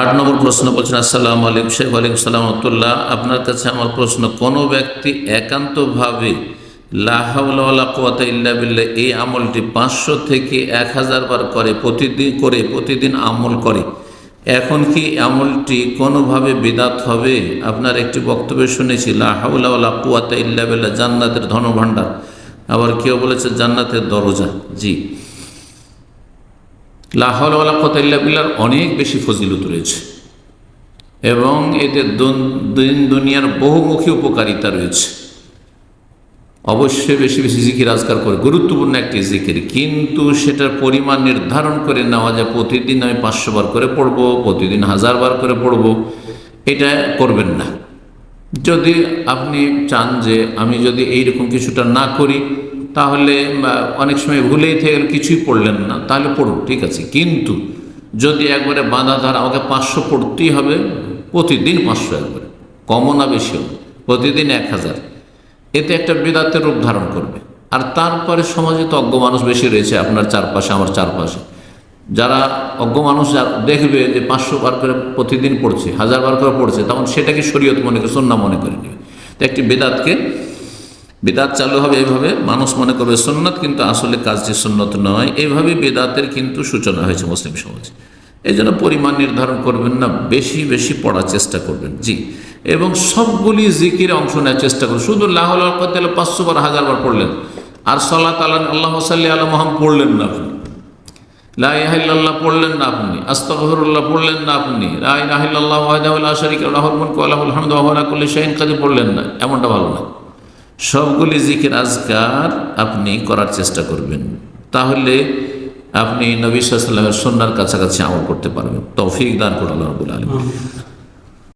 আট নম্বর প্রশ্ন বলছেন, আসসালাম আলাইকুম শেখ আলাইকুম সালাম রহমতুল্লাহ। আপনার কাছে আমার প্রশ্ন, কোনো ব্যক্তি একান্তভাবে লাহাউলা কোয়াতা ইল্লা বিল্লাহ এই আমলটি পাঁচশো থেকে এক হাজার বার করে প্রতিদিন করে, প্রতিদিন আমল করে? এখন কি আমলটি কোনোভাবে বিদাত হবে? আপনার একটি বক্তব্য শুনেছি লাহাউলা কুয়াতা ইল্লা বিল্লাহ, জান্নাতের ধনভাণ্ডার। আবার কেউ বলেছে, জান্নাতের দরজা। জি। লাহলা কতাল্লাবিল্লার অনেক বেশি ফজিলত রয়েছে। এবং এতে দিন দুনিয়ার বহুমুখী উপকারিতা রয়েছে। অবশ্যই বেশি বেশি জিকির আজকার করে, গুরুত্বপূর্ণ একটি জিকির। কিন্তু সেটার পরিমাণ নির্ধারণ করে নেওয়া যায়, প্রতিদিন আমি পাঁচশো বার করে পড়ব, প্রতিদিন হাজার বার করে পড়ব, এটা করবেন না। যদি আপনি চান যে আমি যদি এইরকম কিছুটা না করি তাহলে অনেক সময় ভুলেই থেকে কিছুই পড়লেন না, তাহলে পড়ুন, ঠিক আছে। কিন্তু যদি একবারে বাঁধা ধর, আমাকে পাঁচশো পড়তেই হবে, প্রতিদিন পাঁচশো একবারে, কমও না বেশি হবে প্রতিদিন এক হাজার। এতে একটা বিদাতের রূপ ধারণ করবে। আর তারপরে সমাজে তো অজ্ঞ মানুষ বেশি রয়েছে, আপনার চারপাশে, আমার চারপাশে। যারা অজ্ঞ মানুষ দেখবে যে পাঁচশো বার করে প্রতিদিন পড়ছে, হাজার বার করে পড়ছে, তখন সেটাকে শরীয়ত মনে করে সন্না মনে করে নেবে। তো একটি বেদাতকে বেদাত চালু হবে এইভাবে? মানুষ মনে করবে সুন্নত, কিন্তু আসলে কাজটি সুন্নত নয়, এইভাবে বেদাতের কিন্তু সূচনা হয়েছে মুসলিম সমাজে। এই জন্য পরিমাণ নির্ধারণ করবেন না, বেশি বেশি পড়ার চেষ্টা করবেন, জি। এবং সবগুলি জিকিরে অংশ নেওয়ার চেষ্টা করুন। শুধু লাহ তাহলে পাঁচশো বার, হাজার বার পড়লেন, আর সাল্লাহ তাল্লাহ আল্লাহ সাল্লি আল্লাহ মহাম পড়লেন না আপনি। লাহিল্লাহ পড়লেন না আপনি। আস্তফরুল্লাহ পড়লেন না আপনি। লাহিল্লাহ ওয়াহদাহুল্লাহ শরিক রাহুল মুলক আল্লাহুল হামদ কুল্লি শাহিন কাজে পড়লেন না, এমনটা ভালো না। সবগুলি জিকির আজকার আপনি করার চেষ্টা করবেন। তাহলে আপনি নবী সাল্লামের সন্ন্যার কাছাকাছি আমল করতে পারবেন। তৌফিক দান করুন আল্লাহ আলম